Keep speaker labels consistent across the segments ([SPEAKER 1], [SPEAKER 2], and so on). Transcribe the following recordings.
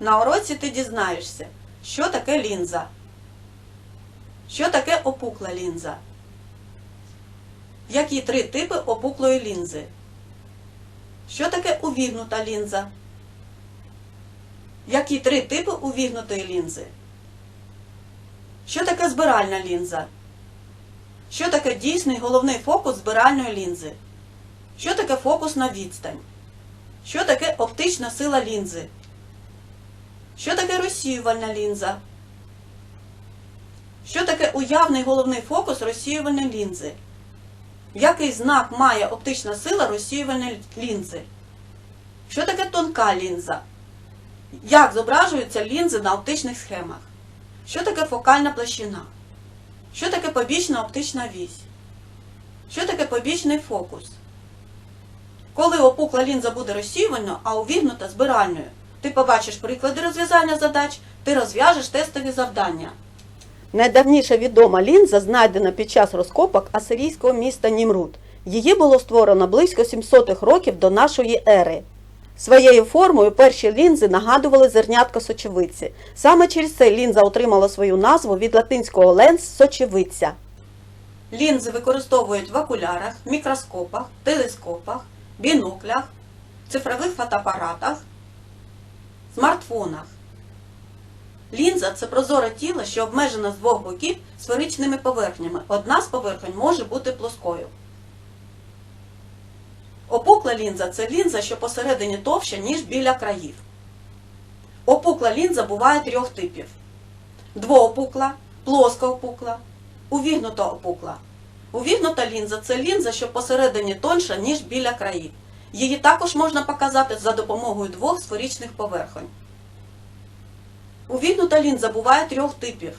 [SPEAKER 1] На уроці ти дізнаєшся, що таке лінза, що таке опукла лінза, які три типи опуклої лінзи, що таке увігнута лінза, які три типи увігнутої лінзи, що таке збиральна лінза, що таке дійсний головний фокус збиральної лінзи, що таке фокус на відстань, що таке оптична сила лінзи. Що таке розсіювальна лінза? Що таке уявний головний фокус розсіювальної лінзи? Який знак має оптична сила розсіювальної лінзи? Що таке тонка лінза? Як зображуються лінзи на оптичних схемах? Що таке фокальна площина? Що таке побічна оптична вісь? Що таке побічний фокус? Коли опукла лінза буде розсіювальною, а увігнута збиральною, ти побачиш приклади розв'язання задач, ти розв'яжеш тестові завдання.
[SPEAKER 2] Найдавніша відома лінза знайдена під час розкопок асирійського міста Німрут. Її було створено близько 700 років до нашої ери. Своєю формою перші лінзи нагадували зернятка сочевиці. Саме через це лінза отримала свою назву від латинського ленс сочевиця.
[SPEAKER 1] Лінзи використовують в окулярах, мікроскопах, телескопах, біноклях, цифрових фотоапаратах, смартфонах. Лінза це прозоре тіло, що обмежено з двох боків сферичними поверхнями. Одна з поверхонь може бути плоскою. Опукла лінза це лінза, що посередині товща, ніж біля країв. Опукла лінза буває трьох типів: двоопукла, плоска опукла, увігнута опукла. Увігнута лінза це лінза, що посередині тонша, ніж біля країв. Її також можна показати за допомогою двох сферичних поверхонь. Увігнута лінза буває трьох типів: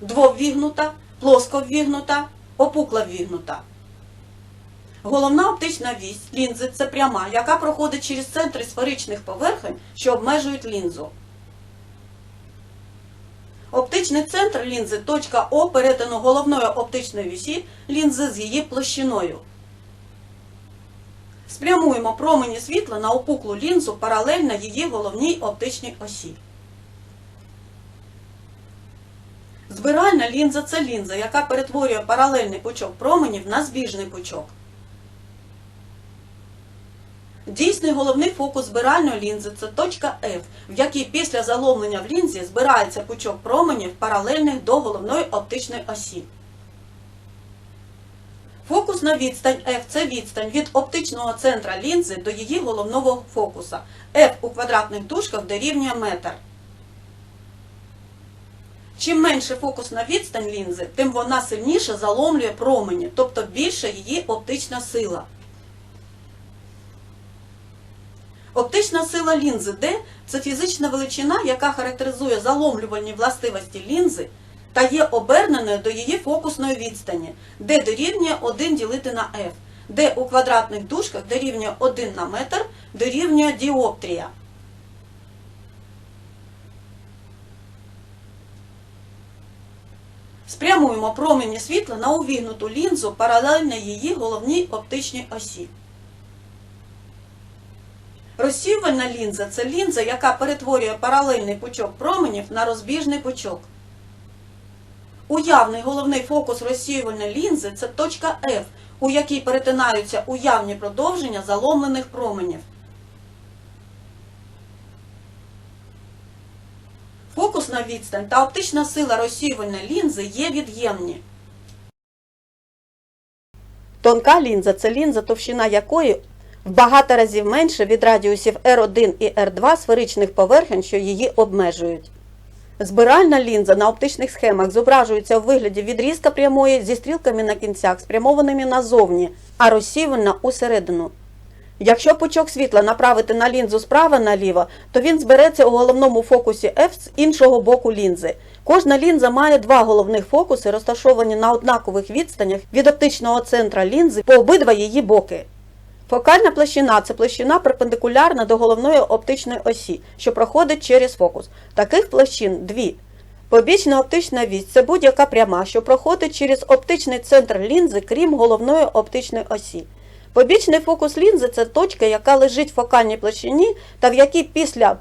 [SPEAKER 1] двоввігнута, плосковвігнута, опукла ввігнута. Головна оптична вісь лінзи це пряма, яка проходить через центри сферичних поверхонь, що обмежують лінзу. Оптичний центр лінзи точка О перетину головної оптичної вісі лінзи з її площиною. Спрямуємо промені світла на опуклу лінзу паралельно її головній оптичній осі. Збиральна лінза це лінза, яка перетворює паралельний пучок променів на збіжний пучок. Дійсний головний фокус збиральної лінзи це точка F, в якій після заломлення в лінзі збирається пучок променів паралельних до головної оптичної осі. Фокусна відстань F – це відстань від оптичного центра лінзи до її головного фокуса. F у квадратних дужках дорівнює метр. Чим менше фокусна відстань лінзи, тим вона сильніше заломлює промені, тобто більша її оптична сила. Оптична сила лінзи D – це фізична величина, яка характеризує заломлювальні властивості лінзи та є оберненою до її фокусної відстані, D дорівнює 1 ділити на F, D у квадратних дужках дорівнює 1 на метр, дорівнює діоптрія. Спрямуємо промені світла на увігнуту лінзу паралельно її головній оптичній осі. Розсіювальна лінза це лінза, яка перетворює паралельний пучок променів на розбіжний пучок. Уявний головний фокус розсіювальної лінзи це точка F, у якій перетинаються уявні продовження заломлених променів. Фокусна відстань та оптична сила розсіювальної лінзи є від'ємні.
[SPEAKER 2] Тонка лінза це лінза, товщина якої в багато разів менше від радіусів R1 і R2 сферичних поверхень, що її обмежують. Збиральна лінза на оптичних схемах зображується у вигляді відрізка прямої зі стрілками на кінцях, спрямованими назовні, а розсіювальна усередину. Якщо пучок світла направити на лінзу справа наліво, то він збереться у головному фокусі F з іншого боку лінзи. Кожна лінза має два головних фокуси, розташовані на однакових відстанях від оптичного центра лінзи по обидва її боки. Фокальна площина це площина перпендикулярна до головної оптичної осі, що проходить через фокус. Таких площин дві. Побічна оптична вісь це будь-яка пряма, що проходить через оптичний центр лінзи, крім головної оптичної осі. Побічний фокус лінзи це точка, яка лежить в фокальній площині та в якій після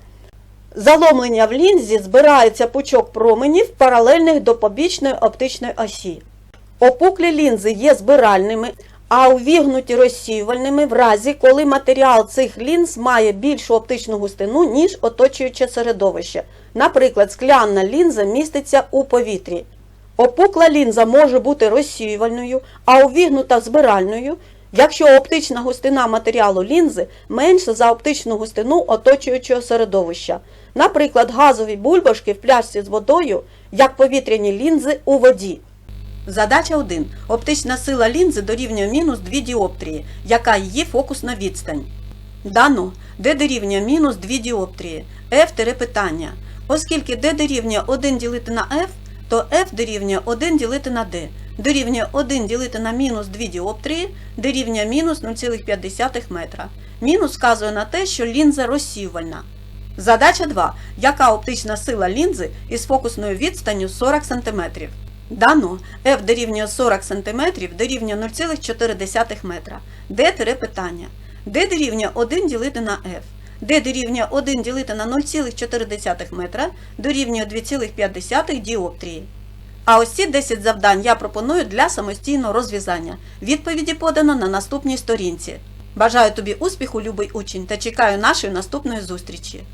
[SPEAKER 2] заломлення в лінзі збирається пучок променів, паралельних до побічної оптичної осі. Опуклі лінзи є збиральними, а увігнуті розсіювальними в разі, коли матеріал цих лінз має більшу оптичну густину, ніж оточуюче середовище. Наприклад, скляна лінза міститься у повітрі. Опукла лінза може бути розсіювальною, а увігнута збиральною, якщо оптична густина матеріалу лінзи менша за оптичну густину оточуючого середовища. Наприклад, газові бульбашки в пляшці з водою, як повітряні лінзи у воді. Задача 1. Оптична сила лінзи дорівнює мінус 2 діоптрії, яка її фокусна відстань. Дано d дорівнює мінус 2 діоптрії, f питання. Оскільки d дорівнює 1 ділити на f, то f дорівнює 1 ділити на d. Дорівнює 1 ділити на мінус 2 діоптрії, дорівнює мінус 0,5 метра. Мінус вказує на те, що лінза розсіювальна. Задача 2. Яка оптична сила лінзи із фокусною відстанню 40 см? Дано f дорівнює 40 см дорівнює 0,4 метра. Д тире питання. d дорівнює 1 ділити на f. d дорівнює 1 ділити на 0,4 метра дорівнює 2,5 діоптрії. А ось ці 10 завдань я пропоную для самостійного розв'язання. Відповіді подано на наступній сторінці. Бажаю тобі успіху, любий учень, та чекаю нашої наступної зустрічі.